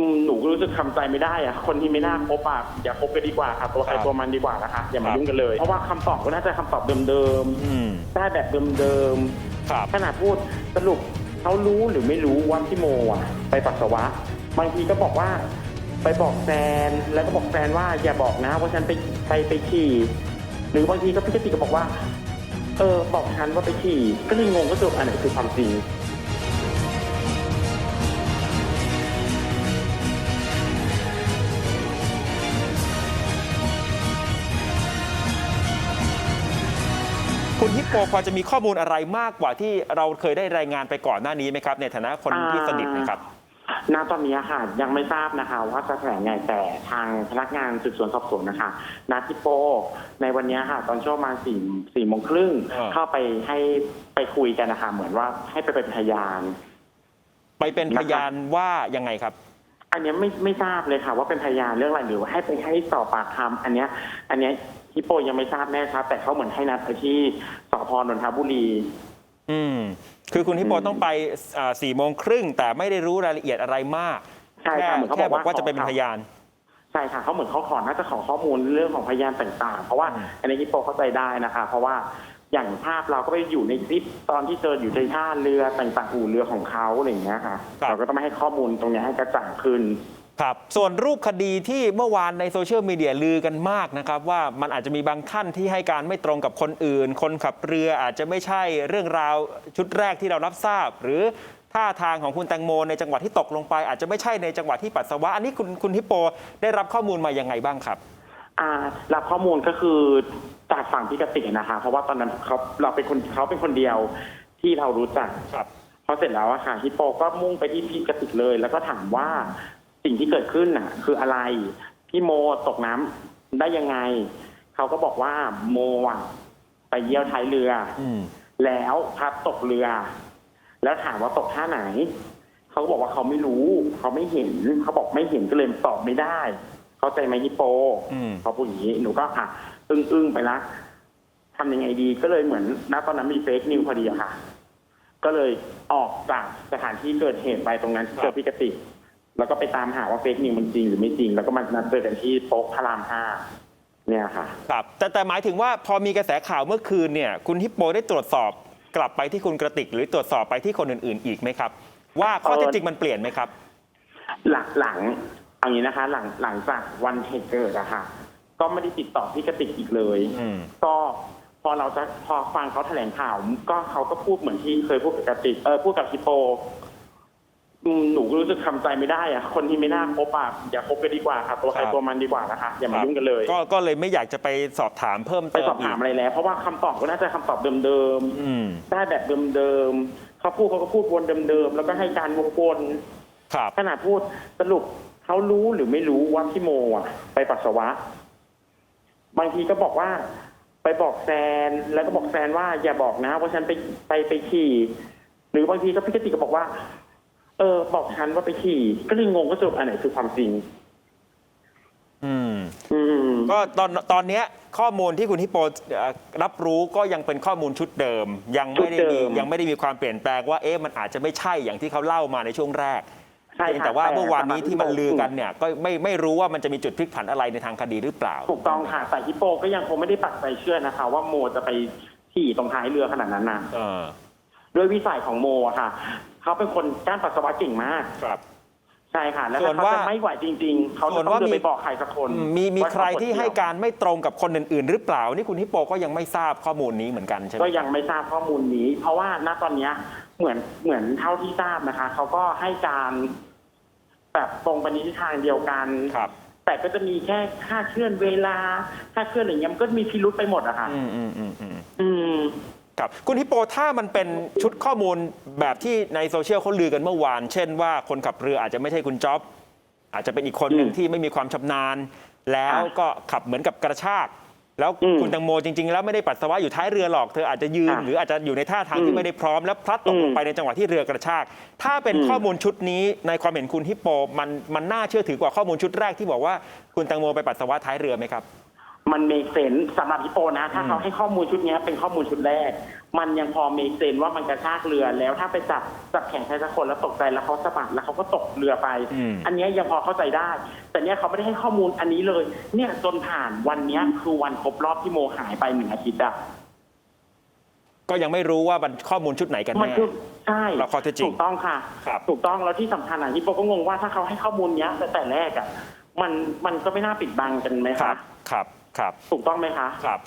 อืมหนูก็รู้สึกทำใจไม่ได้อะคนที่ไม่น่าคบอะอย่าคบกันดีกว่าค่ะตัวใครครับตัวมันดีกว่านะคะอย่ามาครับ ยุ่งกันเลย เพราะว่าคำตอบก็น่าจะคำตอบเดิมอืมๆได้แบบเดิมครับ ๆขนาดพูดสรุปเขารู้หรือไม่รู้ว่าพี่โมอะไปปัสสาวะ บางทีก็บอกว่า ไปบอกแฟนแล้วก็บอกแฟนว่าอย่าบอกนะว่าฉันไปไปไปขี่ หรือบางทีก็พี่กติกก็บอกว่า เออบอกฉันว่าไปขี่ก็เลยงงก็สรุปอันไหนคือความจริง คุณฮิปโปพอจะมีข้อมูลอะไรมากกว่าที่เราเคยได้รายงานไปก่อนหน้านี้ไหมครับ ในฐานะคนที่สนิทนะครับณตอนนี้ค่ะยังไม่ทราบนะคะ ว่าจะแถลงไงแต่ทางพนักงานสืบสวนสอบสวนนะคะนาทิโป ในวันนี้ค่ะ ตอนช่วงประมาณสี่สี่โมงครึ่งอ่าเข้าไปให้ไปคุยกันนะคะ เหมือนว่าให้ไปเป็นพยาน ไปเป็นพยานว่ายังไงครับ อันเนี้ยไม่ไม่ทราบเลยค่ะ ว่าเป็นพยานเรื่องอะไรหรือว่าให้ไปให้สอบปากคำอันเนี้ย อันเนี้ยฮิปโปยังไม่ทราบแน่ชัดแต่เขาเหมือนให้นัดไปที่สพนนทบุรี อืม คือคุณฮิปโปอืมต้องไปสี่โมงครึ่งแต่ไม่ได้รู้รายละเอียดอะไรมากใช่แค่ค่ะเหมือนเขาแค่บอกบอกว่าว่าจะไปเป็นพยานใช่ค่ะเขาเหมือนเขาขอน่าจะขอข้อมูลเรื่องของพยานต่างๆ เพราะว่าอืมอันนี้ฮิปโปเข้าใจได้นะคะ เพราะว่า อย่างภาพเราก็ไปอยู่ในคลิปตอนที่เจออยู่ในท่าเรือต่างๆอู่เรือของเขาอะไรอย่างเงี้ยค่ะเราก็ต้องไม่ให้ข้อมูลตรงเนี้ยให้กระจ่างขึ้น ครับ ส่วนรูปคดีที่เมื่อวานในโซเชียลมีเดียลือกันมากนะครับ ว่ามันอาจจะมีบางท่านที่ให้การไม่ตรงกับคนอื่น คนขับเรืออาจจะไม่ใช่เรื่องราวชุดแรกที่เรารับทราบ หรือท่าทางของคุณแตงโมในจังหวะที่ตกลงไป อาจจะไม่ใช่ในจังหวะที่ปัสสาวะอันนี้คุณคุณฮิปโปได้รับข้อมูลมายังไงบ้างครับ อ่ารับข้อมูลก็คือ จากฝั่งพี่กติกนะคะ เพราะว่าตอนนั้นเขาเราเป็นคนเขาเป็นคนเดียวที่เรารู้จักครับพอเสร็จแล้วอะค่ะฮิปโปก็มุ่งไปที่พี่กติกเลย แล้วก็ถามว่าสิ่งที่เกิดขึ้นน่ะ คืออะไร พี่โมตกน้ำได้ยังไง เขาก็บอกว่าโมอะไปเยี่ยวท้ายเรืออืมแล้วพัดตกเรือ แล้วถามว่าตกท่าไหน เขาก็บอกว่าเขาไม่รู้ เขาไม่เห็น เขาบอกไม่เห็นก็เลยตอบไม่ได้ เข้าใจไหมฮิปโปอืมเขาพูดอย่างนี้หนูก็ค่ะอึ้งอึ้งๆไปละทำยังไงดีก็เลยเหมือนณตอนนั้นมีเฟกนิวพอดีอะค่ะ ก็เลยออกจากสถานที่เกิดเหตุไปตรงนั้นที่เจอพิกติกแล้วก็ไปตามหาว่าเฟกนิวมันจริงหรือไม่จริง แล้วก็มานัดเจอกันที่โต๊ะพระรามห้าเนี่ยค่ะ ครับ แต่แต่หมายถึงว่าพอมีกระแสข่าวเมื่อคืนเนี่ย คุณฮิปโปได้ตรวจสอบกลับไปที่คุณกระติก หรือตรวจสอบไปที่คนอื่น ๆ อีกไหมครับ ว่าข้อเท็จจริงมันเปลี่ยนไหมครับ หลังหลัง เอางี้นะคะ หลังหลังจากวันเหตุเกิดอะค่ะ ก็ไม่ได้ติดต่อพี่กติกอีกเลย อืม ก็พอเราจะพอฟังเขาแถลงข่าว ก็เขาก็พูดเหมือนที่เคยพูดกับกติกเออพูดกับฮิปโปอืมหนูก็รู้สึกทำใจไม่ได้อะคนที่ไม่น่าคบอะอย่าคบกันดีกว่าค่ะตัวใครครับ ตัวมันดีกว่านะคะอย่ามายุ่งกันเลย ก็ก็เลยไม่อยากจะไปสอบถามเพิ่มไปเติมสอบอีถากมอะไรแล้ว เพราะว่าคำตอบก็น่าจะคำตอบเดิมอืมๆได้แบบเดิมๆเขาพูดเขาก็พูดวนเดิมๆ แล้วก็ให้การวกวนครับ ขนาดพูดสรุป เขารู้หรือไม่รู้ว่าพี่โมอะ ไปปัสสาวะ บางทีก็บอกว่า ไปบอกแฟนแล้วก็บอกแฟนว่าอย่าบอกนะว่าฉันไปไปไปขี่ หรือบางทีก็พี่กติกก็บอกว่า เออ บอกฉันว่าไปขี่ ก็เลยงงก็สรุปอันไหนคือความจริง อืม อืม ก็ตอนตอนเนี้ยข้อมูลที่คุณฮิปโปเอ่อรับรู้ก็ยังเป็นข้อมูลชุดเดิม ยังไม่ได้ชุดเดิมีม ยังไม่ได้มีความเปลี่ยนแปลงว่าเอ๊ะมันอาจจะไม่ใช่อย่างที่เขาเล่ามาในช่วงแรก ใช่เพียงค่ะแต่ว่าเมื่อวานนี้สำหรับที่มันลือกันเนี่ยก็ไม่ไม่รู้ว่ามันจะมีจุดพลิกผันอะไรในทางคดีหรือเปล่า ถูกต้องค่ะแต่ฮิปโปก็ยังคงไม่ได้ปักใจเชื่อนะคะ ว่าโมจะไปขี่ตรงท้ายเรือขนาดนั้นนะเออด้วยวิสัยของโมอะค่ะ เขาเป็นคนก้านปัสสาวะเก่งมาก ครับ ใช่ค่ะ แล้วส่ถ้าวนเขาว่าจะไม่ไหวจริง ๆ เขาส่จะวนต้องว่าเดินมี ไปบอกใครสักคนอืมมีมีว่าใครที่ให้การไม่ตรงกับคนอื่น ๆ หรือเปล่า นี่คุณฮิปโปก็ยังไม่ทราบข้อมูลนี้เหมือนกันใช่ไหม ก็ยังไม่ทราบข้อมูลนี้ เพราะว่าณตอนเนี้ย เหมือนเหมือนเท่าที่ทราบนะคะเขาก็ให้การแบบตรงไปในทิศทางเดียวกันครับ แต่ก็จะมีแค่ค่าเคลื่อนเวลา ค่าเคลื่อนอะไรเงี้ยมันก็มีพิรุษไปหมดอะค่ะอืมอืมอืมอืมอืม ครับ คุณฮิปโปถ้ามันเป็นชุดข้อมูลแบบที่ในโซเชียลเขาลือกันเมื่อวาน เช่นว่าคนขับเรืออาจจะไม่ใช่คุณจ๊อบ อาจจะเป็นอีกคนหนึ่งอืมที่ไม่มีความชำนาญ แล้วก็ขับเหมือนกับกระชาก แล้วอืมคุณตังโมจริงๆ แล้วไม่ได้ปัสสาวะอยู่ท้ายเรือหรอกเธออาจจะยืนค่ะหรืออาจจะอยู่ในท่าทางอืที่มไม่ได้พร้อมแล้วพลัดตกลงอืมไปในจังหวะที่เรือกระชาก ถ้าเป็นอืมข้อมูลชุดนี้ในความเห็นคุณฮิปโปมันมันน่าเชื่อถือกว่าข้อมูลชุดแรกที่บอกว่าคุณตังโมไปปัสสาวะท้ายเรือไหมครับ มันเมกเซนสำหรับฮิปโปนะ ถ้าอืมเขาให้ข้อมูลชุดเนี้ยเป็นข้อมูลชุดแรก มันยังพอมีเซนว่ามันกระชากเรือแล้วถ้าไปจับจับแขนใครสักคนแล้วตกใจแล้วเขาสะบัดแล้วเขาก็ตกเรือไปอืมอันเนี้ยยังพอเข้าใจได้ แต่เนี้ยเขาไม่ได้ให้ข้อมูลอันนี้เลย เนี่ยจนผ่านวันเนี้ยคือวันครบรอบที่โมหายไปหนึ่งอาทิตย์อะก็ยังไม่รู้ว่ามันข้อมูลชุดไหนกันมันแน่คือใช่เราข้อเท็จจริงถูกต้องค่ะครับถูกต้องแล้วที่สำคัญอะที่โปก็งงว่าถ้าเขาให้ข้อมูลเนี้ยตั้งแต่แรกอะมันมันก็ไม่น่าปิดบังกันไหมครัคะบครับ ครับ ถูกต้องไหมคะ ครับ